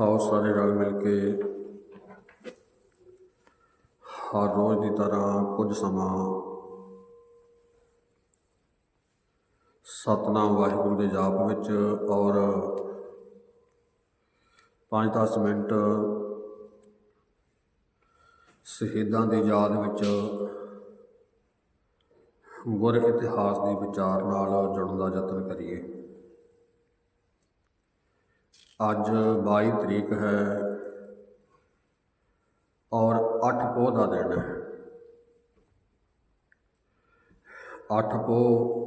ਆਓ ਸਾਰੇ ਰਲ ਮਿਲ ਕੇ ਹਰ ਰੋਜ਼ ਦੀ ਤਰ੍ਹਾਂ ਕੁਝ ਸਮਾਂ ਸਤਨਾਮ ਵਾਹਿਗੁਰੂ ਦੇ ਜਾਪ ਵਿੱਚ ਔਰ 5-10 ਮਿੰਟ ਸ਼ਹੀਦਾਂ ਦੀ ਯਾਦ ਵਿੱਚ ਗੁਰ ਇਤਿਹਾਸ ਦੀ ਵਿਚਾਰ ਨਾਲ ਜੁੜਨ ਦਾ ਯਤਨ ਕਰੀਏ। ਅੱਜ 22 ਤਰੀਕ ਹੈ ਔਰ 8 ਪੋਹ ਦਾ ਦਿਨ ਹੈ। 8 ਪੋਹ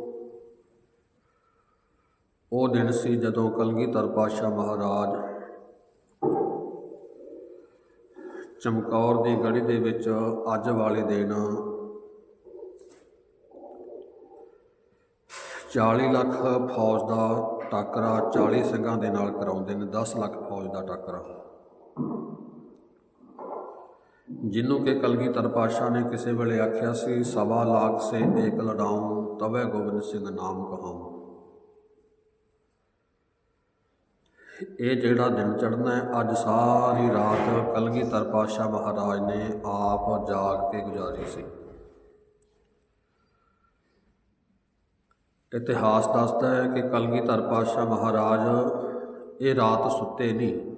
ਉਹ ਦਿਨ ਸੀ ਜਦੋਂ ਕਲਗੀਧਰ ਪਾਤਸ਼ਾਹ ਮਹਾਰਾਜ ਚਮਕੌਰ ਦੀ ਗੜੀ ਦੇ ਵਿੱਚ ਅੱਜ ਵਾਲੇ ਦਿਨ 40 ਲੱਖ ਫੌਜ ਦਾ ਟਾਕਰਾ 40 ਸਿੰਘਾਂ ਦੇ ਨਾਲ ਕਰਾਉਂਦੇ ਨੇ 10 ਲੱਖ ਫੌਜ ਦਾ ਟਾਕਰਾ। ਜਿਹਨੂੰ ਕਿ ਕਲਗੀਧਰ ਪਾਤਸ਼ਾਹ ਨੇ ਕਿਸੇ ਵੇਲੇ ਆਖਿਆ ਸੀ, ਸਵਾ ਲੱਖ ਸੇ ਏਕ ਲੜਾਉਂ, ਤਵੇ ਗੋਬਿੰਦ ਸਿੰਘ ਨਾਮ ਕਹਾਉਂ। ਇਹ ਜਿਹੜਾ ਦਿਨ ਚੜ੍ਹਨਾ ਹੈ, ਅੱਜ ਸਾਰੀ ਰਾਤ ਕਲਗੀਧਰ ਪਾਤਸ਼ਾਹ ਮਹਾਰਾਜ ਨੇ ਆਪ ਜਾਗ ਕੇ ਗੁਜ਼ਾਰੀ ਸੀ। ਇਤਿਹਾਸ ਦੱਸਦਾ ਹੈ ਕਿ ਕਲਗੀਧਰ ਪਾਤਸ਼ਾਹ ਮਹਾਰਾਜ ਇਹ ਰਾਤ ਸੁੱਤੇ ਨਹੀਂ।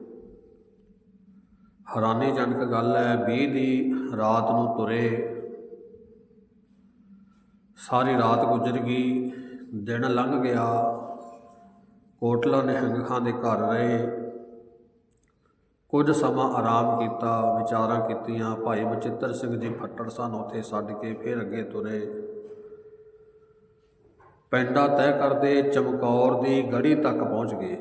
ਹੈਰਾਨੀਜਨਕ ਗੱਲ ਹੈ 20 ਦੀ ਰਾਤ ਨੂੰ ਤੁਰੇ। ਸਾਰੀ ਰਾਤ ਗੁਜ਼ਰ ਗਈ, ਦਿਨ ਲੰਘ ਗਿਆ। ਕੋਟਲਾ ਨਿਹੰਗ ਖਾਂ ਦੇ ਘਰ ਰਹੇ। ਕੁਝ ਸਮਾਂ ਆਰਾਮ ਕੀਤਾ, ਵਿਚਾਰਾਂ ਕੀਤੀਆਂ। ਭਾਈ ਬਚਿੱਤਰ ਸਿੰਘ ਜੀ ਫੱਟੜ ਸਨ, ਉੱਥੇ ਛੱਡ ਕੇ ਫਿਰ ਅੱਗੇ ਤੁਰੇ। ਪੈਂਡਾ ਤੈਅ ਕਰਦੇ ਚਮਕੌਰ ਦੀ ਗੜੀ ਤੱਕ ਪਹੁੰਚ ਗਏ।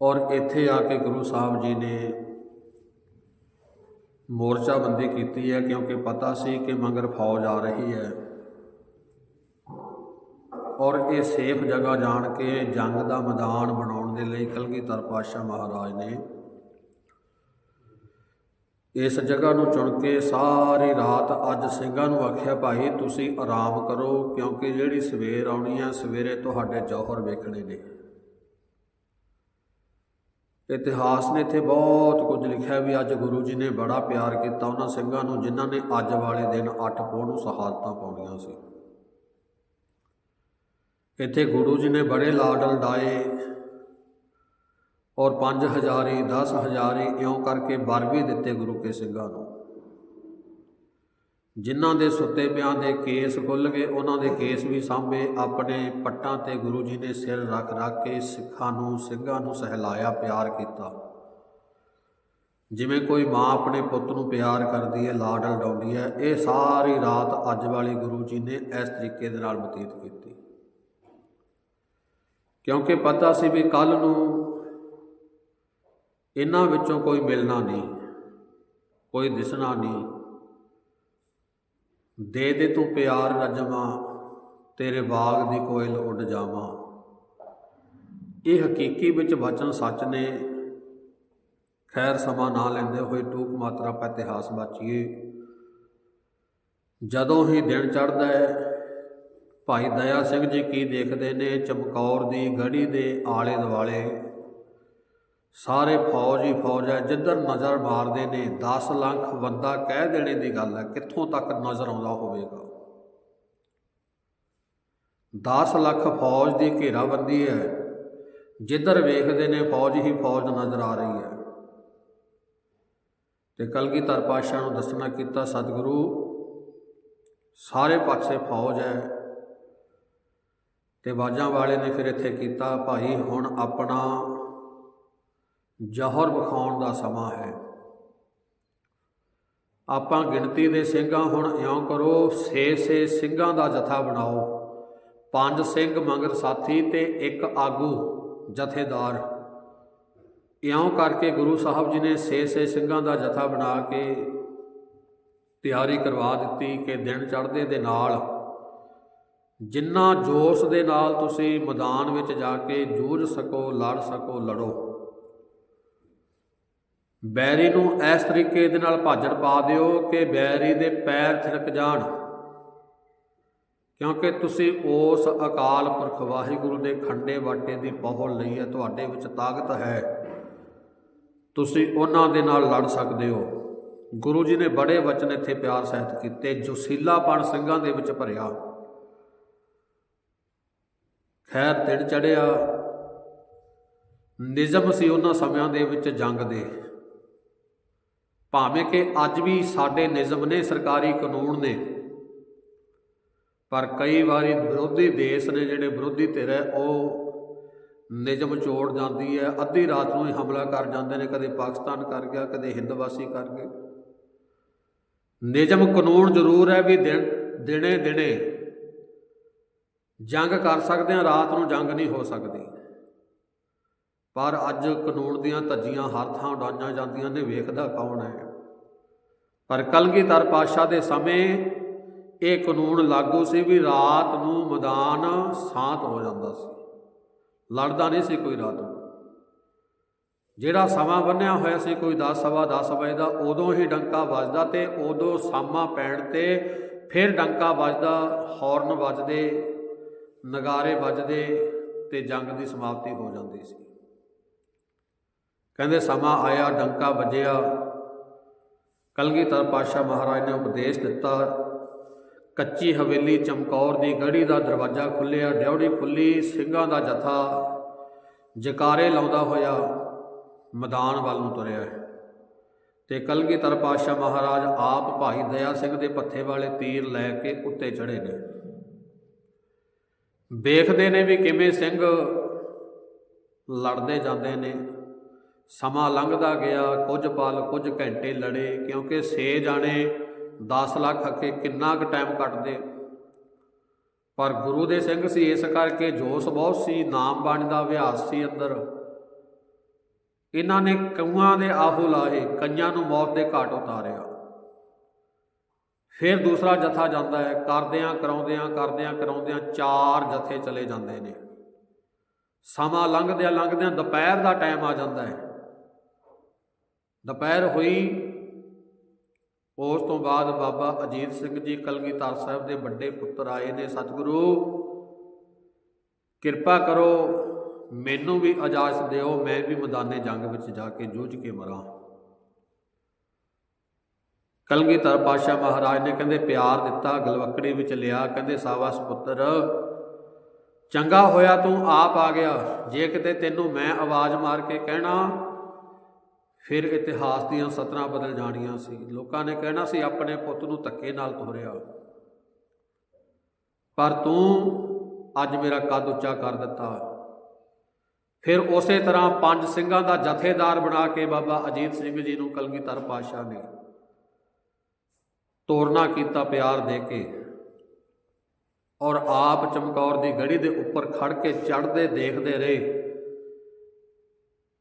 ਔਰ ਇੱਥੇ ਆ ਕੇ ਗੁਰੂ ਸਾਹਿਬ ਜੀ ਨੇ ਮੋਰਚਾਬੰਦੀ ਕੀਤੀ ਹੈ, ਕਿਉਂਕਿ ਪਤਾ ਸੀ ਕਿ ਮਗਰ ਫੌਜ ਆ ਰਹੀ ਹੈ। ਔਰ ਇਹ ਸੇਫ ਜਗ੍ਹਾ ਜਾਣ ਕੇ ਜੰਗ ਦਾ ਮੈਦਾਨ ਬਣਾਉਣ ਦੇ ਲਈ ਕਲਗੀਧਰ ਪਾਤਸ਼ਾਹ ਮਹਾਰਾਜ ਨੇ ਇਸ ਜਗ੍ਹਾ ਨੂੰ ਚੁਣ ਕੇ ਸਾਰੀ ਰਾਤ ਅੱਜ ਸਿੰਘਾਂ ਨੂੰ ਆਖਿਆ, ਭਾਈ, ਤੁਸੀਂ ਆਰਾਮ ਕਰੋ, ਕਿਉਂਕਿ ਜਿਹੜੀ ਸਵੇਰ ਆਉਣੀ ਹੈ, ਸਵੇਰੇ ਤੁਹਾਡੇ ਜੌਹਰ ਵੇਖਣੇ ਨੇ। ਇਤਿਹਾਸ ਨੇ ਇੱਥੇ ਬਹੁਤ ਕੁਝ ਲਿਖਿਆ ਵੀ ਅੱਜ ਗੁਰੂ ਜੀ ਨੇ ਬੜਾ ਪਿਆਰ ਕੀਤਾ ਉਹਨਾਂ ਸਿੰਘਾਂ ਨੂੰ, ਜਿਨ੍ਹਾਂ ਨੇ ਅੱਜ ਵਾਲੇ ਦਿਨ ਅੱਠ ਪੋਹ ਨੂੰ ਸ਼ਹਾਦਤਾਂ ਪਾਉਣੀਆਂ ਸੀ। ਇੱਥੇ ਗੁਰੂ ਜੀ ਨੇ ਬੜੇ ਲਾਡ ਲਡਾਏ ਔਰ 5000 ਹੀ 10000 ਹੀ ਇਉਂ ਕਰਕੇ ਬਰ ਵੀ ਦਿੱਤੇ ਗੁਰੂ ਕੇ ਸਿੰਘਾਂ ਨੂੰ। ਜਿਨ੍ਹਾਂ ਦੇ ਸੁੱਤੇ ਪਿਆਂ ਦੇ ਕੇਸ ਖੁੱਲ ਗਏ, ਉਹਨਾਂ ਦੇ ਕੇਸ ਵੀ ਸਾਂਭੇ, ਆਪਣੇ ਪੱਟਾਂ ਤੇ ਗੁਰੂ ਜੀ ਨੇ ਸਿਰ ਰੱਖ ਰੱਖ ਕੇ ਸਿੱਖਾਂ ਨੂੰ, ਸਿੰਘਾਂ ਨੂੰ ਸਹਿਲਾਇਆ, ਪਿਆਰ ਕੀਤਾ। ਜਿਵੇਂ ਕੋਈ ਮਾਂ ਆਪਣੇ ਪੁੱਤ ਨੂੰ ਪਿਆਰ ਕਰਦੀ ਹੈ ਲਾਡ ਲਡਾਉਂਦੀ ਹੈ ਇਹ ਸਾਰੀ ਰਾਤ ਅੱਜ ਵਾਲੀ ਗੁਰੂ ਜੀ ਨੇ ਇਸ ਤਰੀਕੇ ਦੇ ਨਾਲ ਬਤੀਤ ਕੀਤੀ। ਕਿਉਂਕਿ ਪਤਾ ਸੀ ਵੀ ਕੱਲ ਨੂੰ ਇਹਨਾਂ ਵਿੱਚੋਂ ਕੋਈ ਮਿਲਣਾ ਨਹੀਂ, ਕੋਈ ਦਿਸਣਾ ਨਹੀਂ। ਦੇ ਦੇ ਤੂੰ ਪਿਆਰ ਰਜਮਾ ਤੇਰੇ ਬਾਗ ਦੀ ਕੋਇਲ ਉੱਡ ਜਾਵਾਂ। ਇਹ ਹਕੀਕੀ ਵਿੱਚ ਵਚਨ ਸੱਚ ਨੇ। ਖੈਰ ਸਮਾਂ ਨਾ ਲੈਂਦੇ ਹੋਏ ਟੂਕ ਮਾਤਰਾ ਆਪਾਂ ਇਤਿਹਾਸ ਬਾਚੀਏ। ਜਦੋਂ ਹੀ ਦਿਨ ਚੜ੍ਹਦਾ ਹੈ, ਭਾਈ ਦਇਆ ਸਿੰਘ ਜੀ ਕੀ ਦੇਖਦੇ ਨੇ, ਚਮਕੌਰ ਦੀ ਗੜੀ ਦੇ ਆਲੇ ਦੁਆਲੇ ਸਾਰੇ ਫੌਜ ਹੀ ਫੌਜ ਹੈ, ਜਿੱਧਰ ਨਜ਼ਰ ਮਾਰਦੇ ਨੇ 10 ਲੱਖ ਬੰਦਾ ਕਹਿ ਦੇਣੇ ਦੀ ਗੱਲ ਹੈ, ਕਿੱਥੋਂ ਤੱਕ ਨਜ਼ਰ ਆਉਂਦਾ ਹੋਵੇਗਾ? 10 ਲੱਖ ਫੌਜ ਦੀ ਘੇਰਾਬੰਦੀ ਹੈ, ਜਿੱਧਰ ਵੇਖਦੇ ਨੇ, ਫੌਜ ਹੀ ਫੌਜ ਨਜ਼ਰ ਆ ਰਹੀ ਹੈ। ਤੇ ਕਲਗੀਧਰ ਪਾਤਸ਼ਾਹ ਨੂੰ ਦੱਸਣਾ ਕੀਤਾ, ਸਤਿਗੁਰੂ, ਸਾਰੇ ਪਾਸੇ ਫੌਜ ਹੈ। ਤੇ ਬਾਜਾਂ ਵਾਲੇ ਨੇ ਫਿਰ ਇੱਥੇ ਕੀਤਾ, ਭਾਈ, ਹੁਣ ਆਪਣਾ ਜਹਰ ਵਿਖਾਉਣ ਦਾ ਸਮਾਂ ਹੈ। ਆਪਾਂ ਗਿਣਤੀ ਦੇ ਸਿੰਘਾਂ ਹੁਣ ਇਉਂ ਕਰੋ 6-6 ਸਿੰਘਾਂ ਦਾ ਜਥਾ ਬਣਾਓ। ਪੰਜ ਸਿੰਘ ਮੰਗਰ ਸਾਥੀ ਤੇ ਇੱਕ ਆਗੂ ਜਥੇਦਾਰ। ਇਉਂ ਕਰਕੇ ਗੁਰੂ ਸਾਹਿਬ ਜੀ ਨੇ 6-6 ਸਿੰਘਾਂ ਦਾ ਜਥਾ ਬਣਾ ਕੇ ਤਿਆਰੀ ਕਰਵਾ ਦਿੱਤੀ ਕਿ ਦਿਨ ਚੜ੍ਹਦੇ ਦੇ ਨਾਲ ਜਿੰਨਾ ਜੋਸ਼ ਦੇ ਨਾਲ ਤੁਸੀਂ ਮੈਦਾਨ ਵਿੱਚ ਜਾ ਕੇ ਜੂਝ ਸਕੋ, ਲੜ ਸਕੋ, ਲੜੋ। ਬੈਰੀ ਨੂੰ ਇਸ ਤਰੀਕੇ ਦੇ ਨਾਲ ਭਾਜੜ ਪਾ ਦਿਓ ਕਿ ਬੈਰੀ ਦੇ ਪੈਰ ਥਿਰਕ ਜਾਣ। ਕਿਉਂਕਿ ਤੁਸੀਂ ਉਸ ਅਕਾਲ ਪੁਰਖ ਵਾਹਿਗੁਰੂ ਦੇ ਖੰਡੇ ਵਾਟੇ ਦੀ ਪਹੁਲ ਲਈ ਹੈ, ਤੁਹਾਡੇ ਵਿੱਚ ਤਾਕਤ ਹੈ। ਤੁਸੀਂ ਉਹਨਾਂ ਦੇ ਨਾਲ ਲੜ ਸਕਦੇ ਹੋ। ਗੁਰੂ ਜੀ ਨੇ ਬੜੇ ਵਚਨ ਇੱਥੇ ਪਿਆਰ ਸਹਿਤ ਕੀਤੇ ਜੋਸ਼ੀਲਾਪਣ ਸਿੰਘਾਂ ਦੇ ਵਿੱਚ ਭਰਿਆ। ਖੈਰ, ਦਿਨ ਚੜਿਆ ਨਿਜ਼ਮ ਸੀ ਉਹਨਾਂ ਸਮਿਆਂ ਦੇ ਵਿੱਚ ਜੰਗ ਦੇ। ਭਾਵੇਂ ਕਿ ਅੱਜ ਵੀ ਸਾਡੇ ਨਿਯਮ ਨੇ ਸਰਕਾਰੀ ਕਾਨੂੰਨ ਨੇ, ਪਰ ਕਈ ਵਾਰੀ ਵਿਰੋਧੀ ਦੇਸ਼ ਨੇ ਜਿਹੜੇ ਵਿਰੋਧੀ ਧਿਰ ਹੈ, ਉਹ ਨਿਯਮ ਚੋੜ ਜਾਂਦੀ ਹੈ, ਅੱਧੀ ਰਾਤ ਨੂੰ ਹੀ ਹਮਲਾ ਕਰ ਜਾਂਦੇ ਨੇ, ਕਦੇ ਪਾਕਿਸਤਾਨ ਕਰ ਗਿਆ, ਕਦੇ ਹਿੰਦਵਾਸੀ ਕਰ ਗਏ। ਨਿਯਮ ਕਾਨੂੰਨ ਜ਼ਰੂਰ ਹੈ ਵੀ ਦਿਨ, ਦਿਨੇ ਦਿਨੇ ਜੰਗ ਕਰ ਸਕਦੇ ਆ ਰਾਤ ਨੂੰ ਜੰਗ ਨਹੀਂ ਹੋ ਸਕਦੀ। ਪਰ ਅੱਜ ਕਾਨੂੰਨ ਦੀਆਂ ਧੱਜੀਆਂ ਹਰ ਥਾਂ ਉਡਾਈਆਂ ਜਾਂਦੀਆਂ ਨੇ, ਵੇਖਦਾ ਕੌਣ ਹੈ? ਪਰ ਕਲਗੀਧਰ ਪਾਤਸ਼ਾਹ ਦੇ ਸਮੇਂ ਇਹ ਕਾਨੂੰਨ ਲਾਗੂ ਸੀ ਵੀ ਰਾਤ ਨੂੰ ਮੈਦਾਨ ਸ਼ਾਂਤ ਹੋ ਜਾਂਦਾ ਸੀ। ਲੜਦਾ ਨਹੀਂ ਸੀ ਕੋਈ ਰਾਤ ਨੂੰ। ਜਿਹੜਾ ਸਮਾਂ ਬੰਨਿਆ ਹੋਇਆ ਸੀ, ਕੋਈ 10 ਸਵਾ 10 ਵਜੇ ਦਾ, ਉਦੋਂ ਹੀ ਡੰਕਾ ਵੱਜਦਾ ਤੇ ਉਦੋਂ ਸਾਮਾ ਪੈਣ ਤੇ ਫਿਰ ਡੰਕਾ ਵੱਜਦਾ, ਹਾਰਨ ਵੱਜਦੇ, ਨਗਾਰੇ ਵੱਜਦੇ ਤੇ ਜੰਗ ਦੀ ਸਮਾਪਤੀ ਹੋ ਜਾਂਦੀ ਸੀ। ਕਹਿੰਦੇ ਸਮਾਂ ਆਇਆ, ਡੰਕਾ ਵੱਜਿਆ। ਕਲਗੀਧਰ ਪਾਤਸ਼ਾਹ ਮਹਾਰਾਜ ਨੇ ਉਪਦੇਸ਼ ਦਿੱਤਾ, ਕੱਚੀ ਹਵੇਲੀ ਚਮਕੌਰ ਦੀ ਗੜੀ ਦਾ ਦਰਵਾਜ਼ਾ ਖੁੱਲਿਆ ਡਿਉੜੀ ਖੁੱਲੀ ਸਿੰਘਾਂ ਦਾ ਜਥਾ ਜਕਾਰੇ ਲਾਉਂਦਾ ਹੋਇਆ ਮੈਦਾਨ ਵੱਲ ਨੂੰ ਤੁਰਿਆ ਹੈ। ਤੇ ਕਲਗੀਧਰ ਪਾਤਸ਼ਾਹ ਮਹਾਰਾਜ ਆਪ ਭਾਈ ਦਇਆ ਸਿੰਘ ਦੇ ਪੱਥੇ ਵਾਲੇ ਤੀਰ ਲੈ ਕੇ ਉੱਤੇ ਚੜੇ ਨੇ। ਵੇਖਦੇ ਨੇ ਵੀ ਕਿਵੇਂ ਸਿੰਘ ਲੜਦੇ ਜਾਂਦੇ ਨੇ। ਸਮਾਂ ਲੰਘਦਾ ਗਿਆ, ਕੁਝ ਪਲ, ਕੁਝ ਘੰਟੇ ਲੜੇ, ਕਿਉਂਕਿ ਸੇ ਜਾਣੇ 10 ਲੱਖ ਅੱਗੇ ਕਿੰਨਾ ਕੁ ਟਾਈਮ ਕੱਟਦੇ। ਪਰ ਗੁਰੂ ਦੇ ਸਿੰਘ ਸੀ, ਇਸ ਕਰਕੇ ਜੋਸ਼ ਬਹੁਤ ਸੀ, ਨਾਮ ਬਾਣੀ ਦਾ ਅਭਿਆਸ ਸੀ ਅੰਦਰ। ਇਹਨਾਂ ਨੇ ਕਊਆਂ ਦੇ ਆਹੋ ਲਾਏ, ਕਈਆਂ ਨੂੰ ਮੌਤ ਦੇ ਘਾਟ ਉਤਾਰਿਆ। ਫਿਰ ਦੂਸਰਾ ਜਥਾ ਜਾਂਦਾ ਹੈ, ਕਰਦਿਆਂ ਕਰਾਉਂਦਿਆਂ ਕਰਦਿਆਂ ਕਰਾਉਂਦਿਆਂ ਚਾਰ ਜਥੇ ਚਲੇ ਜਾਂਦੇ ਨੇ। ਸਮਾਂ ਲੰਘਦਿਆਂ ਲੰਘਦਿਆਂ ਦੁਪਹਿਰ ਦਾ ਟਾਈਮ ਆ ਜਾਂਦਾ ਹੈ। ਦੁਪਹਿਰ ਹੋਈ। ਉਸ ਤੋਂ ਬਾਅਦ ਬਾਬਾ ਅਜੀਤ ਸਿੰਘ ਜੀ ਕਲਗੀਧਰ ਸਾਹਿਬ ਦੇ ਵੱਡੇ ਪੁੱਤਰ ਆਏ ਨੇ ਸਤਿਗੁਰੂ। ਕਿਰਪਾ ਕਰੋ, ਮੈਨੂੰ ਵੀ ਇਜਾਜ਼ਤ ਦਿਓ, ਮੈਂ ਵੀ ਮੈਦਾਨੇ ਜੰਗ ਵਿੱਚ ਜਾ ਕੇ ਜੂਝ ਕੇ ਮਰਾਂ। ਕਲਗੀਧਰ ਪਾਸ਼ਾ ਮਹਾਰਾਜ ਨੇ ਕਹਿੰਦੇ, ਪਿਆਰ ਦਿੱਤਾ, ਗਲਵਕੜੀ ਵਿੱਚ ਲਿਆ, ਕਹਿੰਦੇ, ਸਾਵਾਸ ਪੁੱਤਰ, ਚੰਗਾ ਹੋਇਆ ਤੂੰ ਆਪ ਆ ਗਿਆ। ਜੇ ਕਿਤੇ ਤੈਨੂੰ ਮੈਂ ਆਵਾਜ਼ ਮਾਰ ਕੇ ਕਹਿਣਾ ਫਿਰ ਇਤਿਹਾਸ ਦੀਆਂ ਸਤਰਾਂ ਬਦਲ ਜਾਣੀਆਂ ਸੀ। ਲੋਕਾਂ ਨੇ ਕਹਿਣਾ ਸੀ, ਆਪਣੇ ਪੁੱਤ ਨੂੰ ਧੱਕੇ ਨਾਲ ਤੋਰਿਆ। ਪਰ ਤੂੰ ਅੱਜ ਮੇਰਾ ਕੱਦ ਉੱਚਾ ਕਰ ਦਿੱਤਾ। ਫਿਰ ਉਸੇ ਤਰ੍ਹਾਂ ਪੰਜ ਸਿੰਘਾਂ ਦਾ ਜਥੇਦਾਰ ਬਣਾ ਕੇ ਬਾਬਾ ਅਜੀਤ ਸਿੰਘ ਜੀ ਨੂੰ ਕਲਗੀਧਰ ਪਾਤਸ਼ਾਹ ਨੇ ਤੋਰਨਾ ਕੀਤਾ ਪਿਆਰ ਦੇ ਕੇ ਔਰ ਆਪ ਚਮਕੌਰ ਦੀ ਗੜੀ ਦੇ ਉੱਪਰ ਖੜ ਕੇ ਚੜ੍ਹਦੇ ਦੇਖਦੇ ਰਹੇ।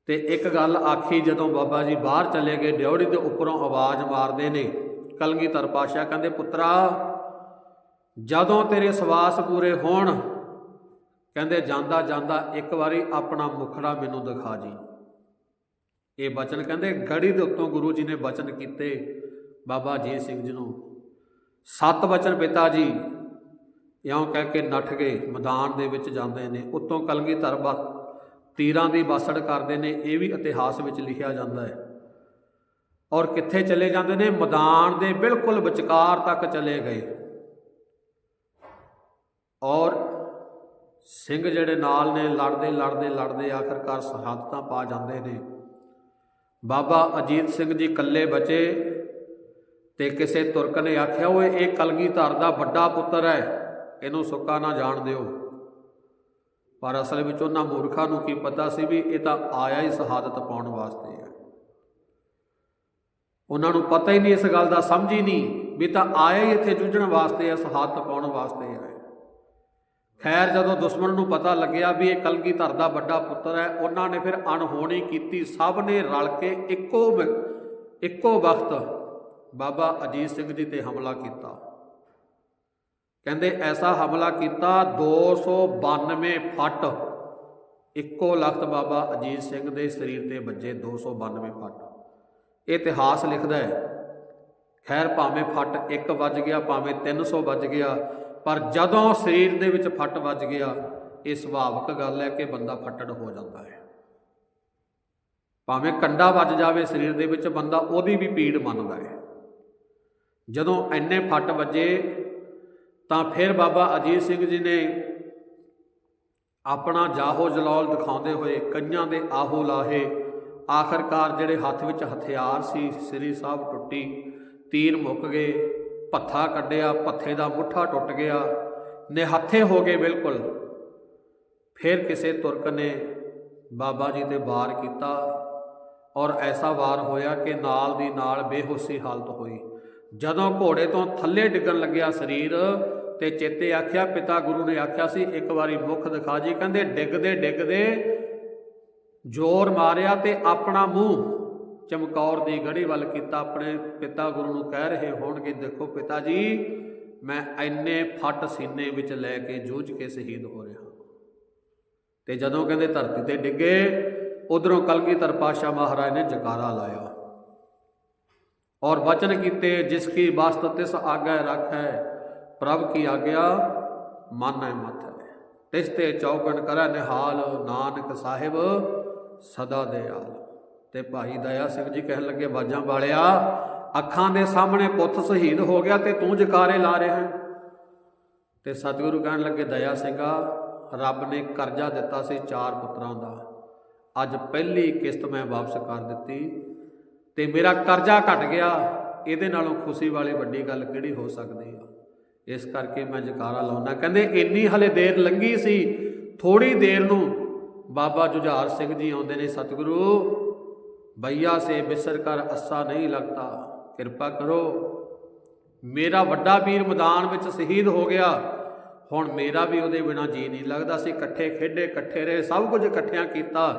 ਤੇ ਇੱਕ ਗੱਲ ਆਖੀ ਜਦੋਂ ਬਾਬਾ ਜੀ ਬਾਹਰ ਚਲੇ ਗਏ ਡਿਉੜੀ ਦੇ ਉੱਪਰੋਂ ਆਵਾਜ਼ ਮਾਰਦੇ ਨੇ, ਕਲਗੀਧਰ ਪਾਸ਼ਾ ਕਹਿੰਦੇ, ਪੁੱਤਰਾ, ਜਦੋਂ ਤੇਰੇ ਸਵਾਸ ਪੂਰੇ ਹੋਣ, ਕਹਿੰਦੇ, ਜਾਂਦਾ ਜਾਂਦਾ, ਇੱਕ ਵਾਰੀ ਆਪਣਾ ਮੁਖੜਾ ਮੈਨੂੰ ਦਿਖਾ ਜੀ। ਇਹ ਬਚਨ ਕਹਿੰਦੇ ਗੜੀ ਦੇ ਉੱਤੋਂ ਗੁਰੂ ਜੀ ਨੇ ਬਚਨ ਕੀਤੇ ਬਾਬਾ ਜੀ ਸਿੰਘ ਜੀ ਨੂੰ। ਸੱਤ ਬਚਨ ਪਿਤਾ ਜੀ ਇਉਂ ਕਹਿ ਕੇ ਨੱਠ ਗਏ, ਮੈਦਾਨ ਦੇ ਵਿੱਚ ਜਾਂਦੇ ਨੇ। ਉੱਤੋਂ ਕਲਗੀਧਰ ਤੀਰਾਂ ਦੀ ਬਾਸੜ ਕਰਦੇ ਨੇ, ਇਹ ਵੀ ਇਤਿਹਾਸ ਵਿੱਚ ਲਿਖਿਆ ਜਾਂਦਾ ਹੈ। ਔਰ ਕਿੱਥੇ ਚਲੇ ਜਾਂਦੇ ਨੇ? ਮੈਦਾਨ ਦੇ ਬਿਲਕੁਲ ਵਿਚਕਾਰ ਤੱਕ ਚਲੇ ਗਏ। ਔਰ ਸਿੰਘ ਜਿਹੜੇ ਨਾਲ ਨੇ, ਲੜਦੇ ਲੜਦੇ ਲੜਦੇ ਆਖਰਕਾਰ ਸ਼ਹਾਦਤਾਂ ਪਾ ਜਾਂਦੇ ਨੇ। ਬਾਬਾ ਅਜੀਤ ਸਿੰਘ ਜੀ ਇਕੱਲੇ ਬਚੇ ਤੇ ਕਿਸੇ ਤੁਰਕ ਨੇ ਆਖਿਆ, ਓਏ, ਇਹ ਕਲਗੀਧਰ ਦਾ ਵੱਡਾ ਪੁੱਤਰ ਹੈ, ਇਹਨੂੰ ਸੁੱਕਾ ਨਾ ਜਾਣ ਦਿਓ। ਪਰ ਅਸਲ ਵਿੱਚ ਉਹਨਾਂ ਮੂਰਖਾਂ ਨੂੰ ਕੀ ਪਤਾ ਸੀ ਵੀ ਇਹ ਤਾਂ ਆਇਆ ਹੀ ਸ਼ਹਾਦਤ ਪਾਉਣ ਵਾਸਤੇ ਹੈ। ਉਹਨਾਂ ਨੂੰ ਪਤਾ ਹੀ ਨਹੀਂ ਇਸ ਗੱਲ ਦਾ, ਸਮਝ ਹੀ ਨਹੀਂ ਵੀ ਤਾਂ ਆਇਆ ਹੀ ਇੱਥੇ ਜੂਝਣ ਵਾਸਤੇ ਹੈ, ਸ਼ਹਾਦਤ ਪਾਉਣ ਵਾਸਤੇ ਹੈ। ਖੈਰ, ਜਦੋਂ ਦੁਸ਼ਮਣ ਨੂੰ ਪਤਾ ਲੱਗਿਆ ਵੀ ਇਹ ਕਲਗੀਧਰ ਦਾ ਵੱਡਾ ਪੁੱਤਰ ਹੈ, ਉਹਨਾਂ ਨੇ ਫਿਰ ਅਣਹੋਣੀ ਕੀਤੀ, ਸਭ ਨੇ ਰਲ ਕੇ ਇੱਕੋ ਇੱਕੋ ਵਕਤ ਬਾਬਾ ਅਜੀਤ ਸਿੰਘ ਜੀ ਤੇ ਹਮਲਾ ਕੀਤਾ। ਕਹਿੰਦੇ ਐਸਾ ਹਮਲਾ ਕੀਤਾ 292 ਫੱਟ। ਇੱਕੋ ਲਖਤ ਬਾਬਾ ਅਜੀਤ ਸਿੰਘ ਦੇ ਸਰੀਰ ਤੇ ਵੱਜੇ 292 ਫੱਟ। ਇਹ ਇਤਿਹਾਸ ਲਿਖਦਾ ਹੈ। ਖੈਰ ਭਾਵੇਂ ਫੱਟ ਇੱਕ ਵੱਜ ਗਿਆ, ਭਾਵੇਂ 300 ਵੱਜ ਗਿਆ, ਪਰ ਜਦੋਂ ਸਰੀਰ ਦੇ ਵਿੱਚ ਫੱਟ ਵੱਜ ਗਿਆ, ਇਹ ਸੁਭਾਵਿਕ ਗੱਲ ਹੈ ਕਿ ਬੰਦਾ ਫੱਟੜ ਹੋ ਜਾਂਦਾ ਹੈ। ਭਾਵੇਂ ਕੰਡਾ ਵੱਜ ਜਾਵੇ ਸਰੀਰ ਦੇ ਵਿੱਚ, ਬੰਦਾ ਉਹਦੀ ਵੀ ਪੀੜ ਮੰਨਦਾ ਹੈ। ਜਦੋਂ ਐਨੇ ਫੱਟ ਵੱਜੇ ਤਾਂ ਫਿਰ ਬਾਬਾ ਅਜੀਤ ਸਿੰਘ ਜੀ ਨੇ ਆਪਣਾ ਜਾਹੋ ਜਲਾਲ ਦਿਖਾਉਂਦੇ ਹੋਏ ਕਈਆਂ ਦੇ ਆਹੋ ਲਾਹੇ ਆਖਰਕਾਰ ਜਿਹੜੇ ਹੱਥ ਵਿੱਚ ਹਥਿਆਰ ਸੀ, ਸ੍ਰੀ ਸਾਹਿਬ ਟੁੱਟੀ, ਤੀਰ ਮੁੱਕ ਗਏ ਪੱਥਾ ਕੱਢਿਆ ਪੱਥੇ ਦਾ ਮੁੱਠਾ ਟੁੱਟ ਗਿਆ, ਨਿਹੱਥੇ ਹੋ ਗਏ ਬਿਲਕੁਲ। ਫਿਰ ਕਿਸੇ ਤੁਰਕ ਨੇ ਬਾਬਾ ਜੀ ਤੇ ਵਾਰ ਕੀਤਾ ਔਰ ਐਸਾ ਵਾਰ ਹੋਇਆ ਕਿ ਨਾਲ ਦੀ ਨਾਲ ਬੇਹੋਸ਼ੀ ਹਾਲਤ ਹੋਈ। ਜਦੋਂ ਘੋੜੇ ਤੋਂ ਥੱਲੇ ਡਿੱਗਣ ਲੱਗਿਆ ਸਰੀਰ ਤੇ ਚੇਤੇ ਆਖਿਆ, ਪਿਤਾ ਗੁਰੂ ਨੇ ਆਖਿਆ ਸੀ, ਇੱਕ ਵਾਰੀ ਮੁਖ ਦਿਖਾ ਜੀ, ਕਹਿੰਦੇ ਡਿੱਗਦੇ ਡਿੱਗਦੇ ਜ਼ੋਰ ਮਾਰਿਆ ਤੇ ਆਪਣਾ ਮੂੰਹ ਚਮਕੌਰ ਦੀ ਗੜੀ ਵੱਲ ਕੀਤਾ, ਆਪਣੇ ਪਿਤਾ ਗੁਰੂ ਨੂੰ ਕਹਿ ਰਹੇ ਹੋਣਗੇ, ਦੇਖੋ ਪਿਤਾ ਜੀ, ਮੈਂ ਐਨੇ ਫੱਟ ਸੀਨੇ ਵਿੱਚ ਲੈ ਕੇ ਜੂਝ ਕੇ ਸ਼ਹੀਦ ਹੋ ਰਿਹਾ ਤੇ ਜਦੋਂ ਕਹਿੰਦੇ ਧਰਤੀ ਤੇ ਡਿੱਗੇ, ਉਧਰੋਂ ਕਲਗੀਧਰ ਪਾਸ਼ਾ ਮਹਾਰਾਜ ਨੇ ਜਕਾਰਾ ਲਾਇਆ। ਔਰ ਵਚਨ ਕੀਤੇ, ਜਿਸ ਕੀ ਬਸਤ ਤਿਸ ਆਗੇ ਰੱਖੈ ਪ੍ਰਭ ਕੀ ਆਗਿਆ, ਮਾਨੈ ਮਤ ਹੈ ਤਿਸ ਤੇ ਚੌਕਣ ਕਰੈ ਨਿਹਾਲ, ਨਾਨਕ ਸਾਹਿਬ, ਸਦਾ ਦਿਆਲ। ਤੇ ਭਾਈ ਦਇਆ ਸਿੰਘ ਜੀ ਕਹਿਣ ਲੱਗੇ ਬਾਜਾਂ ਵਾਲਿਆ, ਅੱਖਾਂ ਦੇ ਸਾਹਮਣੇ ਪੁੱਤ ਸ਼ਹੀਦ ਹੋ ਗਿਆ ਤੇ ਤੂੰ ਜਕਾਰੇ ਲਾ ਰਿਹਾ ਹੈ। ਤੇ ਸਤਿਗੁਰੂ ਕਹਿਣ ਲੱਗੇ, ਦਇਆ ਸਿੰਘਾ, ਰੱਬ ਨੇ ਕਰਜ਼ਾ ਦਿੱਤਾ ਸੀ ਚਾਰ ਪੁੱਤਰਾਂ ਦਾ। ਅੱਜ ਪਹਿਲੀ ਕਿਸ਼ਤ ਮੈਂ ਵਾਪਸ ਕਰ ਦਿੱਤੀ ਤੇ ਮੇਰਾ ਕਰਜ਼ਾ ਘਟ ਗਿਆ। ਇਹਦੇ ਨਾਲੋਂ ਖੁਸ਼ੀ ਵਾਲੀ ਵੱਡੀ ਗੱਲ ਕਿਹੜੀ ਹੋ ਸਕਦੀ ਆ? ਇਸ ਕਰਕੇ ਮੈਂ ਜਕਾਰਾ ਲਾਉਣਾ ਕਹਿੰਦੇ ਇੰਨੀ ਹਲੇ ਦੇਰ ਲੰਗੀ ਸੀ ਥੋੜੀ ਦੇਰ ਨੂੰ ਬਾਬਾ ਜੁਝਾਰ ਸਿੰਘ ਜੀ ਆਉਂਦੇ ਨੇ, ਸਤਿਗੁਰੂ, ਬਈਆ ਸੇ ਬਿਸਰ ਕਰ ਅੱਸਾ ਨਹੀਂ ਲੱਗਦਾ ਕਿਰਪਾ ਕਰੋ। ਮੇਰਾ ਵੱਡਾ ਵੀਰ ਮੈਦਾਨ ਵਿੱਚ ਸ਼ਹੀਦ ਹੋ ਗਿਆ, ਹੁਣ ਮੇਰਾ ਵੀ ਉਹਦੇ ਬਿਨਾ ਜੀ ਨਹੀਂ ਲੱਗਦਾ ਸੀ। ਇਕੱਠੇ ਖੇਡੇ, ਇਕੱਠੇ ਰਹੇ, ਸਭ ਕੁਝ ਇਕੱਠਿਆਂ ਕੀਤਾ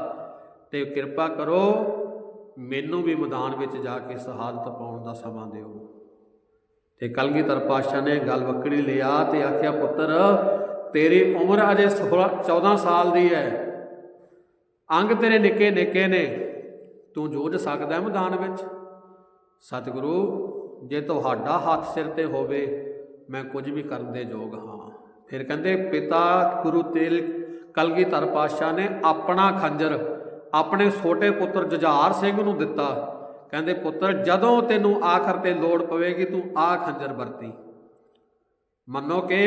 ਤੇ ਕਿਰਪਾ ਕਰੋ, ਮੈਨੂੰ ਵੀ ਮੈਦਾਨ ਵਿੱਚ ਜਾ ਕੇ ਸ਼ਹਾਦਤ ਪਾਉਣ ਦਾ ਸਮਾਂ ਦਿਓ। ਤੇ ਕਲਗੀਧਰ ਪਾਤਸ਼ਾਹ ਨੇ ਗੱਲ ਵਕੜੀ ਲਿਆ ਤੇ ਆਖਿਆ, ਪੁੱਤਰ, ਤੇਰੀ ਉਮਰ ਅਜੇ 16 14 ਸਾਲ ਦੀ ਹੈ। ਅੰਗ ਤੇਰੇ ਨਿੱਕੇ ਨਿੱਕੇ ਨੇ। ਤੂੰ ਜੂਝ ਸਕਦਾ ਮੈਦਾਨ ਵਿੱਚ। ਸਤਿਗੁਰੂ, ਜੇ ਤੁਹਾਡਾ ਹੱਥ ਸਿਰ ਤੇ ਹੋਵੇ, ਮੈਂ ਕੁਝ ਵੀ ਕਰਨ ਦੇ ਯੋਗ ਹਾਂ। ਫਿਰ ਕਹਿੰਦੇ, ਪਿਤਾ ਗੁਰੂ ਤੇਲ, ਕਲਗੀਧਰ ਪਾਤਸ਼ਾਹ ਨੇ ਆਪਣਾ ਖੰਜਰ, ਆਪਣੇ ਛੋਟੇ ਪੁੱਤਰ ਜੁਝਾਰ ਸਿੰਘ ਨੂੰ ਦਿੱਤਾ। ਕਹਿੰਦੇ ਪੁੱਤਰ, ਜਦੋਂ ਤੈਨੂੰ ਆਖਰ ਤੇ ਲੋੜ ਪਵੇਗੀ, ਤੂੰ ਆ ਖੰਜਰ ਵਰਤੀ। ਮੰਨੋ ਕਿ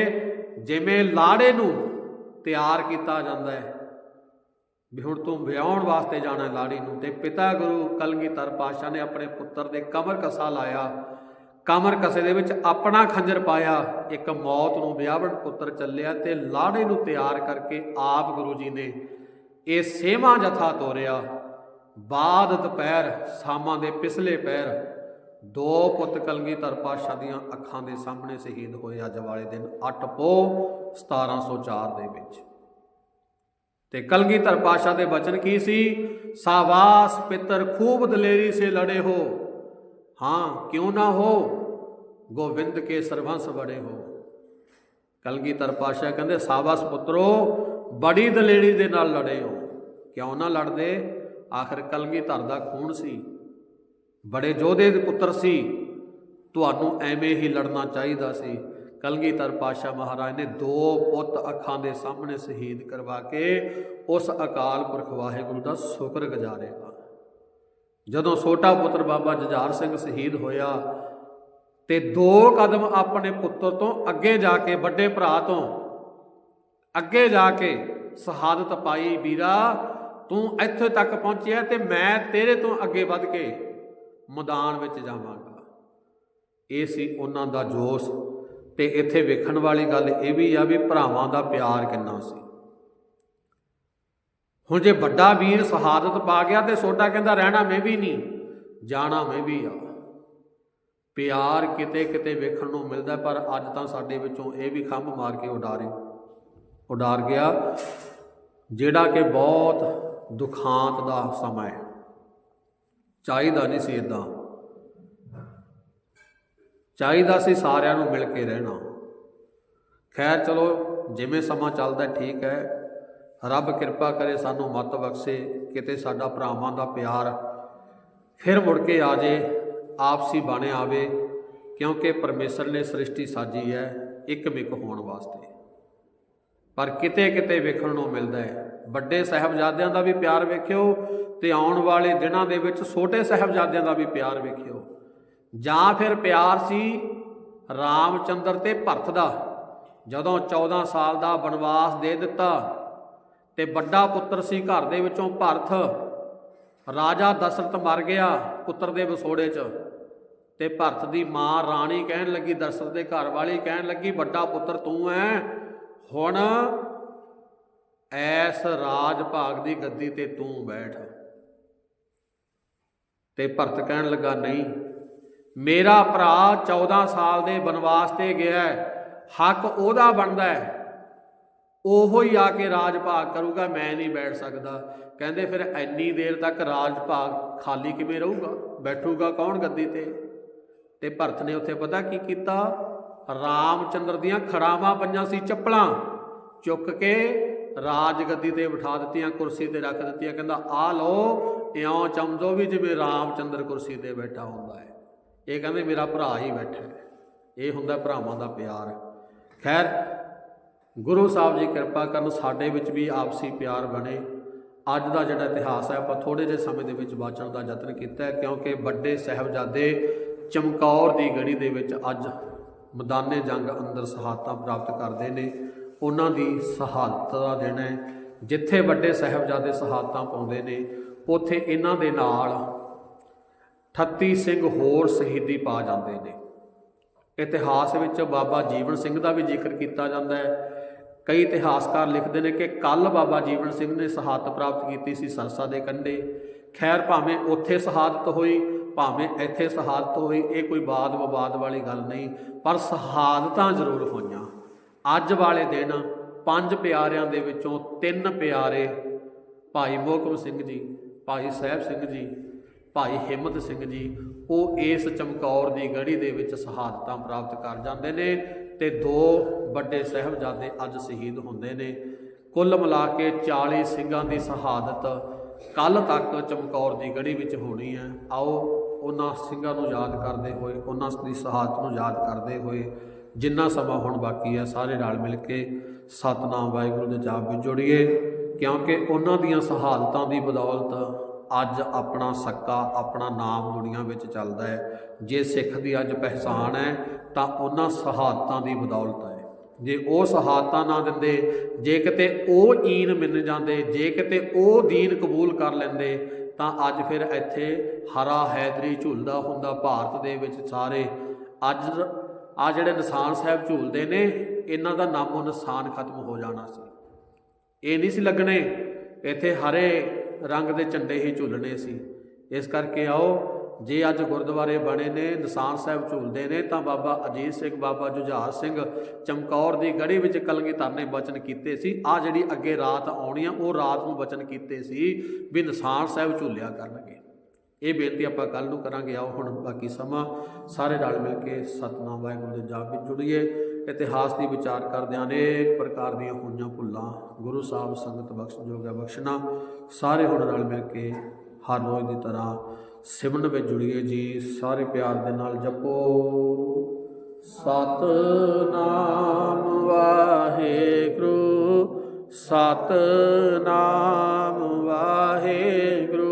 ਜਿਵੇਂ ਲਾੜੇ ਨੂੰ ਤਿਆਰ ਕੀਤਾ ਜਾਂਦਾ ਹੈ, ਵੀ ਹੁਣ ਤੂੰ ਵਿਆਹਣ ਵਾਸਤੇ ਜਾਣਾ ਲਾੜੀ ਨੂੰ, ਤੇ ਪਿਤਾ ਗੁਰੂ ਕਲਗੀਧਰ ਪਾਤਸ਼ਾਹ ਨੇ ਆਪਣੇ ਪੁੱਤਰ ਦੇ ਕਮਰ ਕਸਾ ਲਾਇਆ। ਕਮਰ ਕਸੇ ਦੇ ਵਿੱਚ ਆਪਣਾ ਖੰਜਰ ਪਾਇਆ, ਇੱਕ ਮੌਤ ਨੂੰ ਵਿਆਹਣ ਪੁੱਤਰ ਚੱਲਿਆ ਤੇ ਲਾੜੇ ਨੂੰ ਤਿਆਰ ਕਰਕੇ ਆਪ ਗੁਰੂ ਜੀ ਨੇ ਇਹ ਸੇਵਾ ਜਥਾ ਤੋਰਿਆ। ਬਾਦ ਦੁਪਹਿਰ ਸ਼ਾਮਾਂ ਦੇ ਪਿਛਲੇ ਪੈਰ ਦੋ ਪੁੱਤ ਕਲਗੀਧਰ ਪਾਤਸ਼ਾਹ ਦੀਆਂ ਅੱਖਾਂ ਦੇ ਸਾਹਮਣੇ ਸ਼ਹੀਦ ਹੋਏ ਅੱਜ ਵਾਲੇ ਦਿਨ 8 ਪੋ 1704 ਦੇ ਵਿੱਚ। ਤੇ ਕਲਗੀਧਰ ਪਾਸ਼ਾ ਦੇ ਬਚਨ ਕੀ ਸੀ? ਸਾਵਾਸ ਪਿੱਤਰ ਖੂਬ ਦਲੇਰੀ ਸੇ ਲੜੇ ਹੋ। ਹਾਂ, ਕਿਉਂ ਨਾ ਹੋ? ਗੋਵਿੰਦ ਕੇ ਸਰਵੰਸ ਬੜੇ ਹੋ। ਕਲਗੀਧਰ ਪਾਸ਼ਾ ਕਹਿੰਦੇ, ਸਾਵਾਸ ਪੁੱਤਰੋ, ਬੜੀ ਦਲੇਰੀ ਦੇ ਨਾਲ ਲੜੇ ਹੋ। ਕਿਉਂ ਨਾ ਲੜਦੇ? ਆਖਰ ਕਲਗੀਧਰ ਦਾ ਖੂਨ ਸੀ। ਬੜੇ ਯੋਧੇ ਦੇ ਪੁੱਤਰ ਸੀ। ਤੁਹਾਨੂੰ ਐਵੇਂ ਹੀ ਲੜਨਾ ਚਾਹੀਦਾ ਸੀ। ਕਲਗੀਧਰ ਪਾਸ਼ਾ ਮਹਾਰਾਜ ਨੇ ਦੋ ਪੁੱਤ ਅੱਖਾਂ ਦੇ ਸਾਹਮਣੇ ਸ਼ਹੀਦ ਕਰਵਾ ਕੇ ਉਸ ਅਕਾਲ ਪੁਰਖ ਵਾਹਿਗੁਰੂ ਦਾ ਸ਼ੁਕਰ ਗੁਜ਼ਾਰਿਆ ਜਦੋਂ ਛੋਟਾ ਪੁੱਤਰ ਬਾਬਾ ਜਜਾਰ ਸਿੰਘ ਸ਼ਹੀਦ ਹੋਇਆ ਤੇ ਦੋ ਕਦਮ ਆਪਣੇ ਪੁੱਤਰ ਤੋਂ ਅੱਗੇ ਜਾ ਕੇ ਵੱਡੇ ਭਰਾ ਤੋਂ ਅੱਗੇ ਜਾ ਕੇ ਸ਼ਹਾਦਤ ਪਾਈ, ਵੀਰਾ ਤੂੰ ਇੱਥੇ ਤੱਕ ਪਹੁੰਚਿਆ ਤੇ ਮੈਂ ਤੇਰੇ ਤੋਂ ਅੱਗੇ ਵੱਧ ਕੇ ਮੈਦਾਨ ਵਿੱਚ ਜਾਵਾਂਗਾ। ਇਹ ਸੀ ਉਹਨਾਂ ਦਾ ਜੋਸ਼ ਤੇ ਇੱਥੇ ਵੇਖਣ ਵਾਲੀ ਗੱਲ ਇਹ ਵੀ ਆ ਵੀ ਭਰਾਵਾਂ ਦਾ ਪਿਆਰ ਕਿੰਨਾ ਸੀ। ਹੁਣ ਜੇ ਵੱਡਾ ਵੀਰ ਸ਼ਹਾਦਤ ਪਾ ਗਿਆ ਤੇ ਛੋਟਾ ਕਹਿੰਦਾ ਰਹਿਣਾ ਮੈਂ ਵੀ ਨਹੀਂ, ਜਾਣਾ ਮੈਂ ਵੀ ਆ। ਪਿਆਰ ਕਿਤੇ ਕਿਤੇ ਵੇਖਣ ਨੂੰ ਮਿਲਦਾ ਪਰ ਅੱਜ ਤਾਂ ਸਾਡੇ ਵਿੱਚੋਂ ਇਹ ਵੀ ਖੰਭ ਮਾਰ ਕੇ ਉਡਾਰੇ ਉਡਾਰ ਗਿਆ, ਜਿਹੜਾ ਕਿ ਬਹੁਤ ਦੁਖਾਂਤ ਦਾ ਸਮਾਂ ਹੈ। ਚਾਹੀਦਾ ਨਹੀਂ ਸੀ ਇਦਾਂ ਚਾਹੀਦਾ ਸੀ ਸਾਰਿਆਂ ਨੂੰ ਮਿਲ ਕੇ ਰਹਿਣਾ। ਖੈਰ ਚਲੋ, ਜਿਵੇਂ ਸਮਾਂ ਚੱਲਦਾ ਠੀਕ ਹੈ। ਰੱਬ ਕਿਰਪਾ ਕਰੇ ਸਾਨੂੰ ਮਤ ਬਖਸ਼ੇ, ਕਿਤੇ ਸਾਡਾ ਭਰਾਵਾਂ ਦਾ ਪਿਆਰ ਫਿਰ ਮੁੜ ਕੇ ਆ ਜੇ, ਆਪਸੀ ਬਾਣੇ ਆਵੇ, ਕਿਉਂਕਿ ਪਰਮੇਸ਼ਰ ਨੇ ਸ੍ਰਿਸ਼ਟੀ ਸਾਜੀ ਹੈ, ਇੱਕ ਮਿਕ ਹੋਣ ਵਾਸਤੇ। ਪਰ ਕਿਤੇ ਕਿਤੇ ਵੇਖਣ ਨੂੰ ਮਿਲਦਾ ਹੈ ਵੱਡੇ ਸਾਹਿਬਜ਼ਾਦਿਆਂ ਦਾ ਵੀ ਪਿਆਰ ਵੇਖਿਓ ਤੇ ਆਉਣ ਵਾਲੇ ਦਿਨਾਂ ਦੇ ਵਿੱਚ ਛੋਟੇ ਸਾਹਿਬਜ਼ਾਦਿਆਂ ਦਾ ਵੀ ਪਿਆਰ ਵੇਖਿਓ। ਜਾਂ ਫਿਰ ਪਿਆਰ ਸੀ ਰਾਮਚੰਦਰ ਤੇ ਭਰਤ ਦਾ, ਜਦੋਂ 14 ਸਾਲ ਦਾ ਬਨਵਾਸ ਦੇ ਦਿੱਤਾ ਤੇ ਵੱਡਾ ਪੁੱਤਰ ਸੀ ਘਰ ਦੇ ਵਿੱਚੋਂ ਭਰਤ। ਰਾਜਾ ਦਸ਼ਰਥ ਮਰ ਗਿਆ ਪੁੱਤਰ ਦੇ ਵਿਛੋੜੇ 'ਚ ਤੇ ਭਰਤ ਦੀ ਮਾਂ ਰਾਣੀ ਕਹਿਣ ਲੱਗੀ ਦਸ਼ਰਥ ਦੇ ਘਰ ਵਾਲੀ ਕਹਿਣ ਲੱਗੀ, ਵੱਡਾ ਪੁੱਤਰ ਤੂੰ ਐ ਹੁਣ ਐਸ ਰਾਜ ਭਾਗ ਦੀ ਗੱਦੀ ਤੇ ਤੂੰ ਬੈਠ। ਤੇ ਭਰਤ ਕਹਿਣ ਲੱਗਾ, ਨਹੀਂ, ਮੇਰਾ ਭਰਾ 14 ਸਾਲ ਦੇ ਬਨਵਾਸ ਤੇ ਗਿਆ ਹੱਕ ਉਹਦਾ ਬਣਦਾ ਹੈ। ਉਹੋ ਹੀ ਆ ਕੇ ਰਾਜ ਭਾਗ ਕਰੂਗਾ, ਮੈਂ ਨਹੀਂ ਬੈਠ ਸਕਦਾ। ਕਹਿੰਦੇ, ਫਿਰ ਐਨੀ ਦੇਰ ਤੱਕ ਰਾਜ ਭਾਗ ਖਾਲੀ ਕਿਵੇਂ ਰਹੂਗਾ? ਬੈਠੂਗਾ ਕੌਣ ਗੱਦੀ ਤੇ? ਤੇ ਭਰਤ ਨੇ ਉੱਥੇ ਪਤਾ ਕੀ ਕੀਤਾ? ਰਾਮਚੰਦਰ ਦੀਆਂ ਖੜਾਵਾਂ ਪਈਆਂ ਸੀ ਚੱਪਲਾਂ। ਚੁੱਕ ਕੇ ਰਾਜ ਗੱਦੀ ਤੇ ਬਿਠਾ ਦਿੱਤੀਆਂ, ਕੁਰਸੀ ਤੇ ਰੱਖ ਦਿੱਤੀਆਂ। ਕਹਿੰਦਾ, ਆ ਲਓ, ਇਉਂ ਚਮਝੋ ਵੀ ਜਿਵੇਂ ਰਾਮਚੰਦਰ ਕੁਰਸੀ ਤੇ ਬੈਠਾ ਹੁੰਦਾ ਹੈ। ਇਹ ਕਹਿੰਦੇ, ਮੇਰਾ ਭਰਾ ਹੀ ਬੈਠਾ ਹੈ। ਇਹ ਹੁੰਦਾ ਭਰਾਵਾਂ ਦਾ ਪਿਆਰ। ਖੈਰ, ਗੁਰੂ ਸਾਹਿਬ ਜੀ ਕਿਰਪਾ ਕਰਨ ਸਾਡੇ ਵਿੱਚ ਵੀ ਆਪਸੀ ਪਿਆਰ ਬਣੇ। ਅੱਜ ਦਾ ਜਿਹੜਾ ਇਤਿਹਾਸ ਹੈ, ਆਪਾਂ ਥੋੜੇ ਜਿਹੇ ਸਮੇਂ ਦੇ ਵਿੱਚ ਵਾਚਣ ਦਾ ਯਤਨ ਕੀਤਾ ਕਿਉਂਕਿ ਵੱਡੇ ਸਾਹਿਬਜ਼ਾਦੇ ਚਮਕੌਰ ਦੀ ਗੜੀ ਦੇ ਵਿੱਚ ਅੱਜ ਮੈਦਾਨੇ ਜੰਗ ਅੰਦਰ ਸ਼ਹਾਦਤਾਂ ਪ੍ਰਾਪਤ ਕਰਦੇ ਨੇ। ਉਹਨਾਂ ਦੀ ਸ਼ਹਾਦਤ ਦਾ ਦਿਨ ਹੈ। ਜਿੱਥੇ ਵੱਡੇ ਸਾਹਿਬਜ਼ਾਦੇ ਸ਼ਹਾਦਤਾਂ ਪਾਉਂਦੇ ਨੇ, ਉੱਥੇ ਇਹਨਾਂ ਦੇ ਨਾਲ 38 ਸਿੰਘ ਹੋਰ ਸ਼ਹੀਦੀ ਪਾ ਜਾਂਦੇ ਨੇ। ਇਤਿਹਾਸ ਵਿੱਚ ਬਾਬਾ ਜੀਵਨ ਸਿੰਘ ਦਾ ਵੀ ਜ਼ਿਕਰ ਕੀਤਾ ਜਾਂਦਾ ਹੈ। ਕਈ ਇਤਿਹਾਸਕਾਰ ਲਿਖਦੇ ਨੇ ਕਿ ਕੱਲ ਬਾਬਾ ਜੀਵਨ ਸਿੰਘ ਨੇ ਸ਼ਹਾਦਤ ਪ੍ਰਾਪਤ ਕੀਤੀ ਸੀ ਸਰਸਾ ਦੇ ਕੰਢੇ। ਖੈਰ, ਭਾਵੇਂ ਉੱਥੇ ਸ਼ਹਾਦਤ ਹੋਈ, ਭਾਵੇਂ ਇੱਥੇ ਸ਼ਹਾਦਤ ਹੋਈ, ਇਹ ਕੋਈ ਬਾਦ ਵਿਵਾਦ ਵਾਲੀ ਗੱਲ ਨਹੀਂ, ਪਰ ਸ਼ਹਾਦਤਾਂ ਜ਼ਰੂਰ ਹੋਈਆਂ। ਅੱਜ ਵਾਲੇ ਦਿਨ ਪੰਜ ਪਿਆਰਿਆਂ ਦੇ ਵਿੱਚੋਂ ਤਿੰਨ ਪਿਆਰੇ ਭਾਈ ਮੋਹਕਮ ਸਿੰਘ ਜੀ, ਭਾਈ ਸਾਹਿਬ ਸਿੰਘ ਜੀ, ਭਾਈ ਹਿੰਮਤ ਸਿੰਘ ਜੀ, ਉਹ ਇਸ ਚਮਕੌਰ ਦੀ ਗੜੀ ਦੇ ਵਿੱਚ ਸ਼ਹਾਦਤਾਂ ਪ੍ਰਾਪਤ ਕਰ ਜਾਂਦੇ ਨੇ ਤੇ ਦੋ ਵੱਡੇ ਸਾਹਿਬਜ਼ਾਦੇ ਅੱਜ ਸ਼ਹੀਦ ਹੁੰਦੇ ਨੇ। ਕੁੱਲ ਮਿਲਾ ਕੇ 40 ਸਿੰਘਾਂ ਦੀ ਸ਼ਹਾਦਤ ਕੱਲ ਤੱਕ ਚਮਕੌਰ ਦੀ ਗੜੀ ਵਿੱਚ ਹੋਣੀ ਹੈ। ਆਓ ਉਹਨਾਂ ਸਿੰਘਾਂ ਨੂੰ ਯਾਦ ਕਰਦੇ ਹੋਏ, ਉਹਨਾਂ ਦੀ ਸ਼ਹਾਦਤ ਨੂੰ ਯਾਦ ਕਰਦੇ ਹੋਏ ਜਿੰਨਾ ਸਮਾਂ ਹੁਣ ਬਾਕੀ ਹੈ ਸਾਰੇ ਨਾਲ ਮਿਲ ਕੇ ਸਤਨਾਮ ਵਾਹਿਗੁਰੂ ਦੇ ਜਾਪ ਵਿੱਚ ਜੁੜੀਏ, ਕਿਉਂਕਿ ਉਹਨਾਂ ਦੀਆਂ ਸ਼ਹਾਦਤਾਂ ਦੀ ਬਦੌਲਤ ਅੱਜ ਆਪਣਾ ਸੱਕਾ, ਆਪਣਾ ਨਾਮ ਦੁਨੀਆ ਵਿੱਚ ਚੱਲਦਾ ਹੈ। ਜੇ ਸਿੱਖ ਦੀ ਅੱਜ ਪਹਿਚਾਣ ਹੈ, ਤਾਂ ਉਹਨਾਂ ਸ਼ਹਾਦਤਾਂ ਦੀ ਬਦੌਲਤ ਹੈ। ਜੇ ਉਹ ਸ਼ਹਾਦਤਾਂ ਨਾ ਦਿੰਦੇ, ਜੇ ਕਿਤੇ ਉਹ ਈਨ ਮੰਨ ਜਾਂਦੇ, ਜੇ ਕਿਤੇ ਉਹ ਦੀਨ ਕਬੂਲ ਕਰ ਲੈਂਦੇ, ਤਾਂ ਅੱਜ ਫਿਰ ਇੱਥੇ ਹਰਾ ਹੈਦਰੀ ਝੂਲਦਾ ਹੁੰਦਾ ਭਾਰਤ ਦੇ ਵਿੱਚ ਸਾਰੇ। ਅੱਜ ਆ ਜਿਹੜੇ ਨਿਸ਼ਾਨ ਸਾਹਿਬ ਝੂਲਦੇ ਨੇ, ਇਹਨਾਂ ਦਾ ਨਾਮੋ ਨਿਸ਼ਾਨ ਖਤਮ ਹੋ ਜਾਣਾ ਸੀ। ਇਹ ਨਹੀਂ ਸੀ ਲੱਗਣੇ, ਇੱਥੇ ਹਰੇ ਰੰਗ ਦੇ ਝੰਡੇ ਹੀ ਝੂਲਣੇ ਸੀ। ਇਸ ਕਰਕੇ ਆਓ, ਜੇ ਅੱਜ ਗੁਰਦੁਆਰੇ ਬਣੇ ਨੇ, ਨਿਸ਼ਾਨ ਸਾਹਿਬ ਝੂਲਦੇ ਨੇ, ਤਾਂ ਬਾਬਾ ਅਜੀਤ ਸਿੰਘ, ਬਾਬਾ ਜੁਝਾਰ ਸਿੰਘ ਚਮਕੌਰ ਦੀ ਗੜੀ ਵਿੱਚ ਕਲਗੀਧਰ ਨੇ ਬਚਨ ਕੀਤੇ ਸੀ। ਆ ਜਿਹੜੀ ਅੱਗੇ ਰਾਤ ਆਉਣੀ ਆ, ਉਹ ਰਾਤ ਨੂੰ ਬਚਨ ਕੀਤੇ ਸੀ ਵੀ ਨਿਸ਼ਾਨ ਸਾਹਿਬ ਝੂਲਿਆ ਕਰਨਗੇ। ਇਹ ਬੇਨਤੀ ਆਪਾਂ ਕੱਲ ਨੂੰ ਕਰਾਂਗੇ, ਆਓ ਹੁਣ ਬਾਕੀ ਸਮਾਂ ਸਾਰੇ ਨਾਲ ਮਿਲ ਕੇ ਸਤਨਾਮ ਵਾਹਿਗੁਰੂ ਦੇ ਜਾਪ ਵਿੱਚ ਜੁੜੀਏ। ਇਤਿਹਾਸ ਦੀ ਵਿਚਾਰ ਕਰਦਿਆਂ ਅਨੇਕ ਪ੍ਰਕਾਰ ਦੀਆਂ ਹੋਈਆਂ ਭੁੱਲਾਂ, ਗੁਰੂ ਸਾਹਿਬ ਸੰਗਤ ਬਖਸ਼ ਜੋਗਾ ਬਖਸ਼ਣਾ, ਸਾਰੇ ਹੁਣ ਨਾਲ ਮਿਲ ਕੇ ਹਰ ਰੋਜ਼ ਦੀ ਤਰ੍ਹਾਂ ਸਿਮਰਨ ਵਿੱਚ ਜੁੜੀਏ ਜੀ। ਸਾਰੇ ਪਿਆਰ ਦੇ ਨਾਲ ਜਪੋ। ਸਤਨਾਮ ਵਾਹਿਗੁਰੂ ਸਤਨਾਮ ਵਾਹਿਗੁਰੂ।